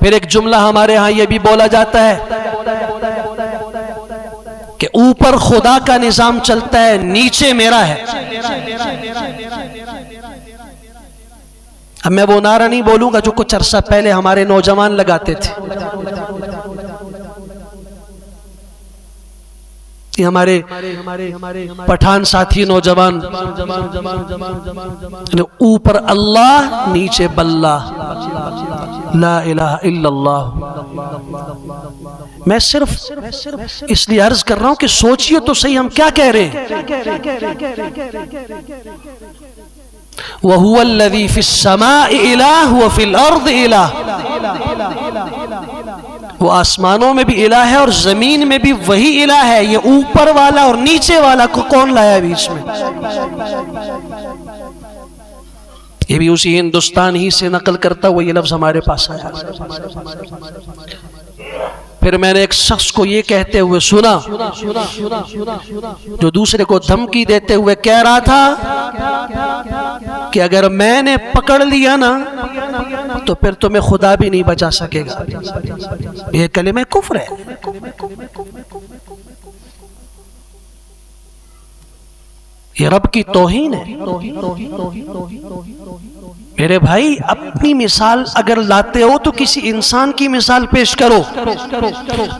फिर एक जुमला हमारे यहाँ यह भी बोला जाता है कि ऊपर खुदा का निज़ाम चलता है, नीचे मेरा है। अब मैं वो नारा नहीं बोलूँगा जो कुछ अरसा पहले हमारे नौजवान लगाते थे। ये हमारे पठान साथी नौजवान ऊपर अल्लाह, नीचे बल्ला। ला मैं सिर्फ़ इसलिए अर्ज़ कर रहा हूँ कि सोचिए तो सही हम क्या कह रहे हैं। वहुवल्लज़ी फिस्समाइ इलाह व फिल अर्द इलाह। वो आसमानों में भी इला है और ज़मीन में भी वही इला है। ये ऊपर वाला और नीचे वाला को कौन लाया बीच में? ये भी उसी हिंदुस्तान ही से नकल करता हुआ ये लफ्ज हमारे पास आया। फिर मैंने एक शख्स को ये कहते हुए सुना, जो दूसरे को धमकी देते हुए कह रहा था कि अगर मैंने पकड़ लिया ना तो फिर तुम्हें खुदा भी नहीं बचा सकेगा। ये कले में कुफर है। ये रब की तोहीन है। मेरे भाई, अपनी मिसाल अगर लाते हो तो किसी इंसान की मिसाल पेश करो।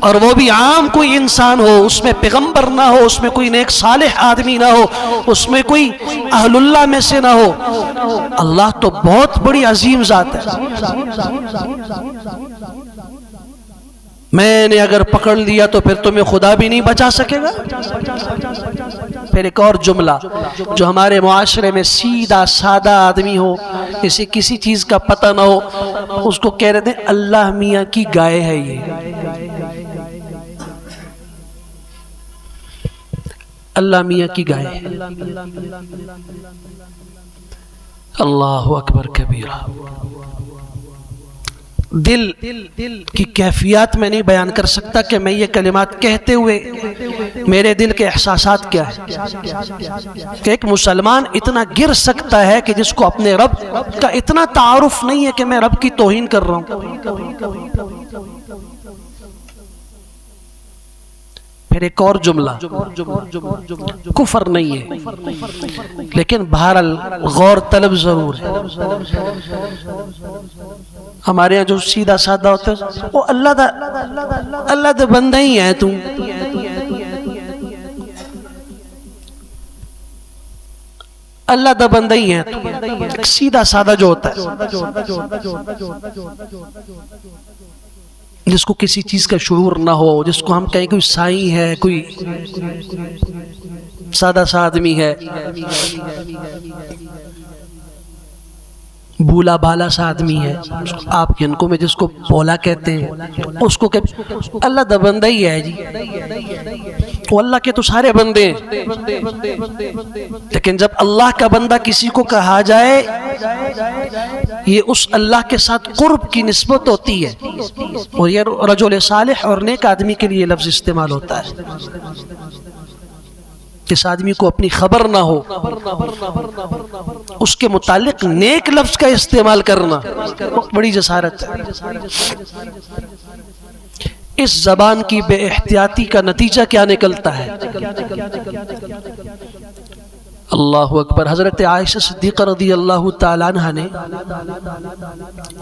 और वो भी आम कोई इंसान हो, उसमें पैगंबर ना हो, उसमें कोई नेक सालेह आदमी ना हो, उसमें कोई अहलुल्ला में से ना हो। अल्लाह तो बहुत बड़ी अजीम जात है। मैंने अगर पकड़ लिया तो फिर तुम्हें खुदा भी नहीं बचा सकेगा। फिर एक और जुमला, जो हमारे मुआशरे में सीधा सादा आदमी हो, इसे किसी चीज़ का पता ना हो, उसको कह रहे थे, अल्लाह मियाँ की गाय है ये। अल्लाह मियाँ की गाय अल्लाह अकबर कबीरा। दिल की कैफियत में नहीं बयान कर सकता कि मैं ये कलिमात कहते हुए मेरे दिल के एहसास क्या है। कि एक मुसलमान इतना गिर सकता है कि जिसको अपने रब का इतना तारुफ नहीं है कि मैं रब की तोहिन कर रहा हूँ। फिर एक और जुमला। कुफर नहीं है। लेकिन बहरल गौर तलब ज़रूर है। हमारे यहाँ जो सीधा साधा होता है वो अल्लाह दा अल्लाह दा बंदा ही है तू। अल्लाह दा बंदा ही है सीधा साधा जो होता है। जिसको किसी चीज़ का शूर ना हो, जिसको हम कहें कोई साई है, कोई सादा सा आदमी है, भूला भाला सा आदमी है, आप इनको में जिसको बोला कहते हैं, उसको कह अल्लाह दबंदा ही है जी। वो अल्लाह के तो सारे बंदे। लेकिन जब अल्लाह का बंदा किसी को कहा जाए, ये उस अल्लाह के साथ कुर्ब की नस्बत होती है। और ये रजोल सालेह और नेक आदमी के लिए लफ्ज इस्तेमाल होता है। जिस आदमी को अपनी खबर ना हो। उसके मुतालिक नेक लफ्ज का इस्तेमाल करना। बड़ी जसारत है। इस जबान की बेहतियाती का नतीजा क्या निकलता है? अल्लाह अकबर। हज़रत आयशा सिद्दीक रदी अल्लाह तला ने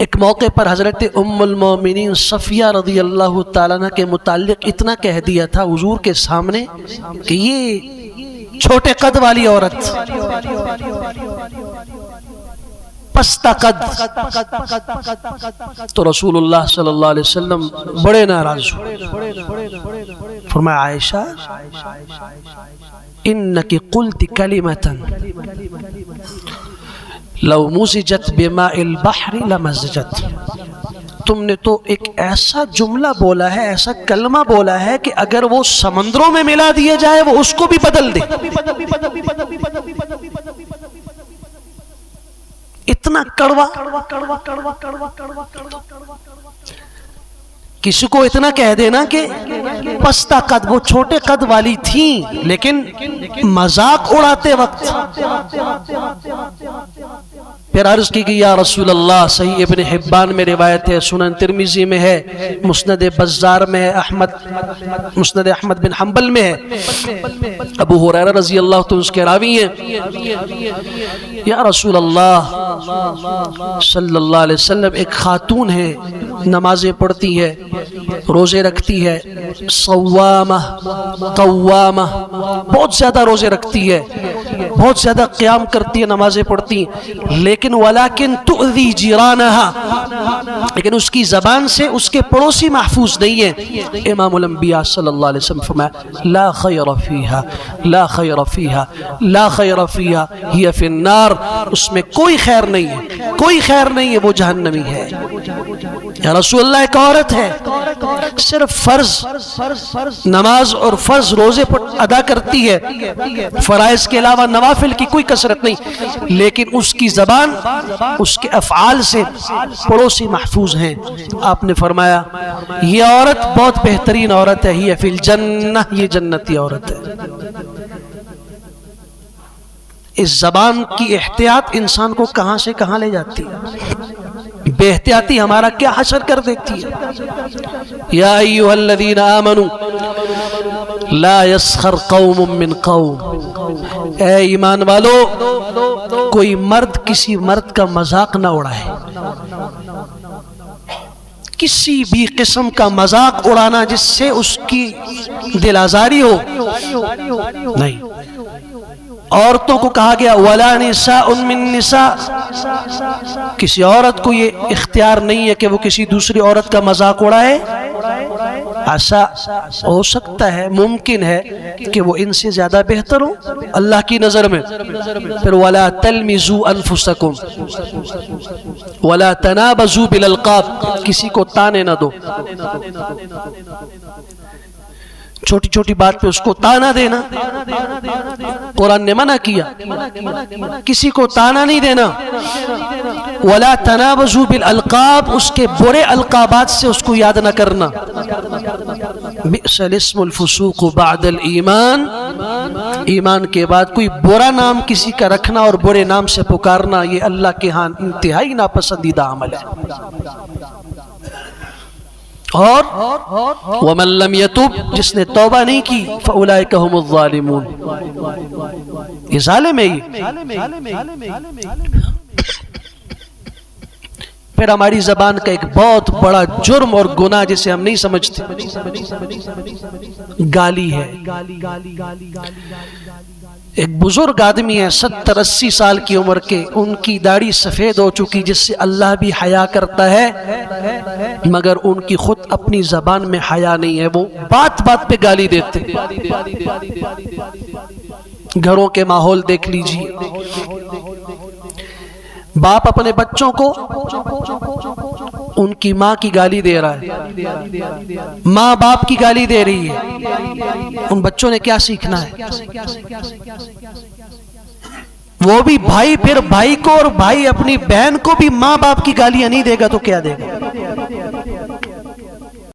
एक मौके पर हज़रत उम्मिन सफ़िया रदी अल्लाह तला के मुतालिक इतना कह दिया था हुजूर के सामने कि ये छोटे कद वाली औरत पस्ता कद तो रसूलुल्लाह सल्लल्लाहु अलैहि वसल्लम बड़े नाराज़ हुए। फरमाया, आयशा, इन्नकी कुल्ति कलिमतन। लव मुजिजत बिमाइल बहरी लमजजत। तुमने तो एक ऐसा जुमला बोला है, ऐसा कलमा बोला है कि अगर वो समंदरों में मिला दिया जाए, वो उसको भी बदल दे। इतना कड़वा। किसी को इतना कह देना कि पस्ता कद, वो छोटे कद वाली थी, लेकिन मज़ाक उड़ाते वक्त फिर अर्ज़ की गई, या रसूल अल्लाह सही इबन हिब्बान में रिवायत है, सुनन तिरमिजी में है, मुस्नद बज़ार में है, Ahmad, Musnad Ahmad bin Hanbal में है। अबू हुरैरा रज़ी अल्लाह तो उसके रावी हैं। या रसूल अल्लाह सल्लल्लाहु अलैहि वसल्लम, एक खातून है, नमाजें पढ़ती है, रोज़े रखती है सवामा कवामा बहुत ज़्यादा रोज़े रखती है। बहुत ज़्यादा क़याम करती है, नमाजें पढ़ती हैं। लेकिन वलाकिन तुअदी जीरानहा। लेकिन उसकी ज़बान से उसके पड़ोसी महफूज नहीं है। इमाम अम्बिया सल्लल्लाहु फरमाया, ला खैर ला खैर ला खैर फीहा, हिय फिन्नार। उसमें कोई खैर नहीं है, कोई खैर नहीं है, वो जहन्नमी है। या रसूलुल्लाह, एक औरत है। सिर्फ़ फ़र्ज़, नमाज़ और फ़र्ज़ रोज़े पर अदा करती है। फराइज के अलावा नवाफिल की कोई कसरत नहीं। लेकिन उसकी जबान, उसके अफआल से पड़ोसी महफूज हैं। आपने फरमाया, ये औरत बहुत बेहतरीन औरत है, ये फिल जन्नह ये जन्नती औरत है। इस जबान की एहतियात इंसान को कहाँ से कहाँ ले जाती है? बेहतियाती हमारा क्या हशर कर देती है? या अय्युहल्लज़ीन ला यस्खर कौम मिन कौम। ए ईमान वालो, कोई मर्द किसी मर्द का मज़ाक ना उड़ाए। किसी भी किस्म का मज़ाक उड़ाना जिससे उसकी दिल आजारी हो। नहीं। औरतों को कहा गया, वला निसा उनमिन निसा। किसी औरत को ये इख्तियार नहीं है कि वो किसी दूसरी औरत का मज़ाक उड़ाए। ऐसा हो सकता है, मुमकिन है कि वो इनसे ज़्यादा बेहतर हो। अल्लाह की नज़र में। फिर वाला वला तलमिजू अनफुसकुम तना बजू बिल किसी को ताने ना दो। छोटी छोटी बात पे उसको ताना देना। कुरान ने मना किया। किसी को ताना नहीं देना। वला तनाबजू बिल अलकाब, उसके बुरे अलकाबात से उसको याद न करना। बादल ईमान। ईमान के बाद कोई बुरा नाम किसी का रखना और बुरे नाम से पुकारना, ये अल्लाह के यहाँ इंतहाई नापसंदीदा अमल है। और वमल्लम यतुब जिसने तौबा नहीं की फउलाए कहमुजालिमून ये जालिम है ये फिर हमारी जबान का एक बहुत बड़ा जुर्म और गुना जिसे हम नहीं समझते गाली है एक बुज़ुर्ग आदमी है, सत्तर अस्सी साल की उम्र के। उनकी दाढ़ी सफ़ेद हो चुकी, जिससे अल्लाह भी हया करता है, मगर उनकी खुद अपनी जबान में हया नहीं है। वो बात बात पे गाली देते घरों के माहौल देख लीजिए। बाप अपने बच्चों को उनकी माँ की गाली दे रहा है। माँ बाप की गाली दे रही है। उन बच्चों ने क्या सीखना है? वो भी भाई फिर भाई को और भाई अपनी बहन को भी माँ बाप की गालियाँ नहीं देगा तो क्या देगा?